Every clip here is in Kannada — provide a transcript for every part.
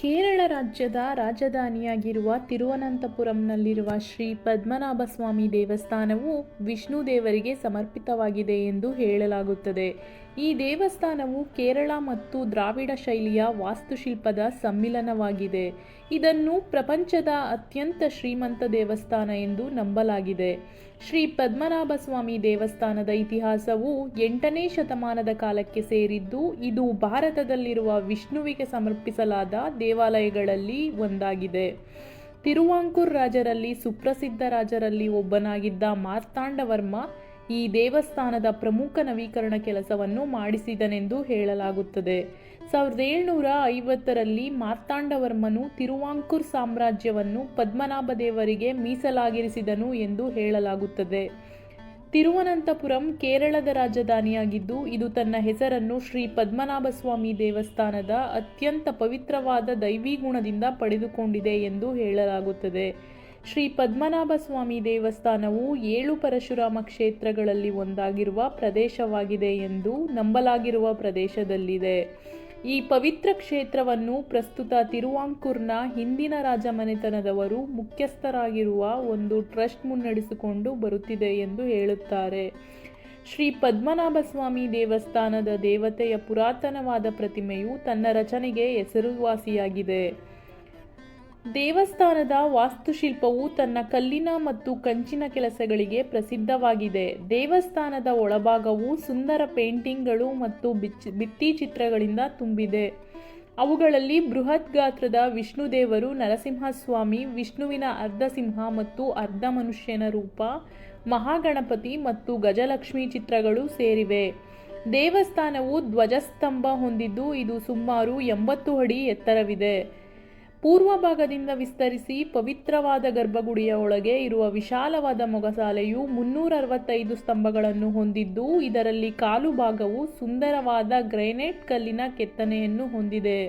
ಕೇರಳ ರಾಜ್ಯದ ರಾಜಧಾನಿಯಾಗಿರುವ ತಿರುವನಂತಪುರಂನಲ್ಲಿರುವ ಶ್ರೀ ಪದ್ಮನಾಭಸ್ವಾಮಿ ದೇವಸ್ಥಾನವು ವಿಷ್ಣು ದೇವರಿಗೆ ಸಮರ್ಪಿತವಾಗಿದೆ ಎಂದು ಹೇಳಲಾಗುತ್ತದೆ. ಈ ದೇವಸ್ಥಾನವು ಕೇರಳ ಮತ್ತು ದ್ರಾವಿಡ ಶೈಲಿಯ ವಾಸ್ತುಶಿಲ್ಪದ ಸಮ್ಮಿಲನವಾಗಿದೆ. ಇದನ್ನು ಪ್ರಪಂಚದ ಅತ್ಯಂತ ಶ್ರೀಮಂತ ದೇವಸ್ಥಾನ ಎಂದು ನಂಬಲಾಗಿದೆ. ಶ್ರೀ ಪದ್ಮನಾಭಸ್ವಾಮಿ ದೇವಸ್ಥಾನದ ಇತಿಹಾಸವು ಎಂಟನೇ ಶತಮಾನದ ಕಾಲಕ್ಕೆ ಸೇರಿದ್ದು, ಇದು ಭಾರತದಲ್ಲಿರುವ ವಿಷ್ಣುವಿಗೆ ಸಮರ್ಪಿಸಲಾದ ದೇವಾಲಯಗಳಲ್ಲಿ ಒಂದಾಗಿದೆ. ತಿರುವಾಂಕೂರ್ ರಾಜರಲ್ಲಿ ಸುಪ್ರಸಿದ್ಧ ರಾಜರಲ್ಲಿ ಒಬ್ಬನಾಗಿದ್ದ ಮಾರ್ತಾಂಡವರ್ಮ ಈ ದೇವಸ್ಥಾನದ ಪ್ರಮುಖ ನವೀಕರಣ ಕೆಲಸವನ್ನು ಮಾಡಿಸಿದನೆಂದು ಹೇಳಲಾಗುತ್ತದೆ. ಸಾವಿರದ ಏಳ್ನೂರ ಐವತ್ತರಲ್ಲಿ ಮಾರ್ತಾಂಡವರ್ಮನು ತಿರುವಾಂಕೂರ್ ಸಾಮ್ರಾಜ್ಯವನ್ನು ಪದ್ಮನಾಭ ದೇವರಿಗೆ ಮೀಸಲಾಗಿರಿಸಿದನು ಎಂದು ಹೇಳಲಾಗುತ್ತದೆ. ತಿರುವನಂತಪುರಂ ಕೇರಳದ ರಾಜಧಾನಿಯಾಗಿದ್ದು, ಇದು ತನ್ನ ಹೆಸರನ್ನು ಶ್ರೀ ಪದ್ಮನಾಭಸ್ವಾಮಿ ದೇವಸ್ಥಾನದ ಅತ್ಯಂತ ಪವಿತ್ರವಾದ ದೈವಿ ಗುಣದಿಂದ ಪಡೆದುಕೊಂಡಿದೆ ಎಂದು ಹೇಳಲಾಗುತ್ತದೆ. ಶ್ರೀ ಪದ್ಮನಾಭ ಸ್ವಾಮಿ ದೇವಸ್ಥಾನವು ಏಳು ಪರಶುರಾಮ ಕ್ಷೇತ್ರಗಳಲ್ಲಿ ಒಂದಾಗಿರುವ ಪ್ರದೇಶವಾಗಿದೆ ಎಂದು ನಂಬಲಾಗಿರುವ ಪ್ರದೇಶದಲ್ಲಿದೆ. ಈ ಪವಿತ್ರ ಕ್ಷೇತ್ರವನ್ನು ಪ್ರಸ್ತುತ ತಿರುವಾಂಕೂರ್ನ ಹಿಂದಿನ ರಾಜಮನೆತನದವರು ಮುಖ್ಯಸ್ಥರಾಗಿರುವ ಒಂದು ಟ್ರಸ್ಟ್ ಮುನ್ನಡೆಸಿಕೊಂಡು ಬರುತ್ತಿದೆ ಎಂದು ಹೇಳುತ್ತಾರೆ. ಶ್ರೀ ಪದ್ಮನಾಭ ಸ್ವಾಮಿ ದೇವಸ್ಥಾನದ ದೇವತೆಯ ಪುರಾತನವಾದ ಪ್ರತಿಮೆಯು ತನ್ನ ರಚನೆಗೆ ಹೆಸರುವಾಸಿಯಾಗಿದೆ. ದೇವಸ್ಥಾನದ ವಾಸ್ತುಶಿಲ್ಪವು ತನ್ನ ಕಲ್ಲಿನ ಮತ್ತು ಕಂಚಿನ ಕೆಲಸಗಳಿಗೆ ಪ್ರಸಿದ್ಧವಾಗಿದೆ. ದೇವಸ್ಥಾನದ ಒಳಭಾಗವು ಸುಂದರ ಪೇಂಟಿಂಗ್ಗಳು ಮತ್ತು ಬಿತ್ತಿ ಚಿತ್ರಗಳಿಂದ ತುಂಬಿದೆ. ಅವುಗಳಲ್ಲಿ ಬೃಹತ್ ಗಾತ್ರದ ವಿಷ್ಣುದೇವರು ನರಸಿಂಹಸ್ವಾಮಿ, ವಿಷ್ಣುವಿನ ಅರ್ಧಸಿಂಹ ಮತ್ತು ಅರ್ಧ ಮನುಷ್ಯನ ರೂಪ, ಮಹಾಗಣಪತಿ ಮತ್ತು ಗಜಲಕ್ಷ್ಮಿ ಚಿತ್ರಗಳು ಸೇರಿವೆ. ದೇವಸ್ಥಾನವು ಧ್ವಜಸ್ತಂಭ ಹೊಂದಿದ್ದು ಇದು ಸುಮಾರು ಎಂಬತ್ತು ಅಡಿ ಎತ್ತರವಿದೆ. ಪೂರ್ವ ಭಾಗದಿಂದ ವಿಸ್ತರಿಸಿ ಪವಿತ್ರವಾದ ಗರ್ಭಗುಡಿಯ ಒಳಗೆ ಇರುವ ವಿಶಾಲವಾದ ಮೊಗಸಾಲೆಯು ಮುನ್ನೂರ ಅರವತ್ತೈದು ಸ್ತಂಭಗಳನ್ನು ಹೊಂದಿದ್ದು, ಇದರಲ್ಲಿ ಕಾಲು ಭಾಗವು ಸುಂದರವಾದ ಗ್ರೆನೇಟ್ ಕಲ್ಲಿನ ಕೆತ್ತನೆಯನ್ನು ಹೊಂದಿದೆ.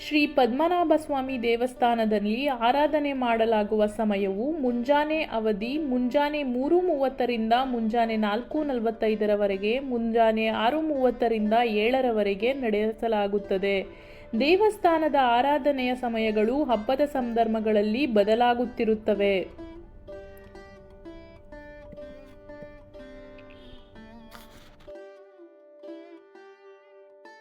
ಶ್ರೀ ಪದ್ಮನಾಭ ಸ್ವಾಮಿ ದೇವಸ್ಥಾನದಲ್ಲಿ ಆರಾಧನೆ ಮಾಡಲಾಗುವ ಸಮಯವು ಮುಂಜಾನೆ ಅವಧಿ ಮುಂಜಾನೆ ಮೂರು ಮೂವತ್ತರಿಂದ ಮುಂಜಾನೆ ನಾಲ್ಕು ನಲವತ್ತೈದರವರೆಗೆ, ಮುಂಜಾನೆ ಆರು ಮೂವತ್ತರಿಂದ ಏಳರವರೆಗೆ ನಡೆಸಲಾಗುತ್ತದೆ. ದೇವಸ್ಥಾನದ ಆರಾಧನೆಯ ಸಮಯಗಳು ಹಬ್ಬದ ಸಂದರ್ಭಗಳಲ್ಲಿ ಬದಲಾಗುತ್ತಿರುತ್ತವೆ.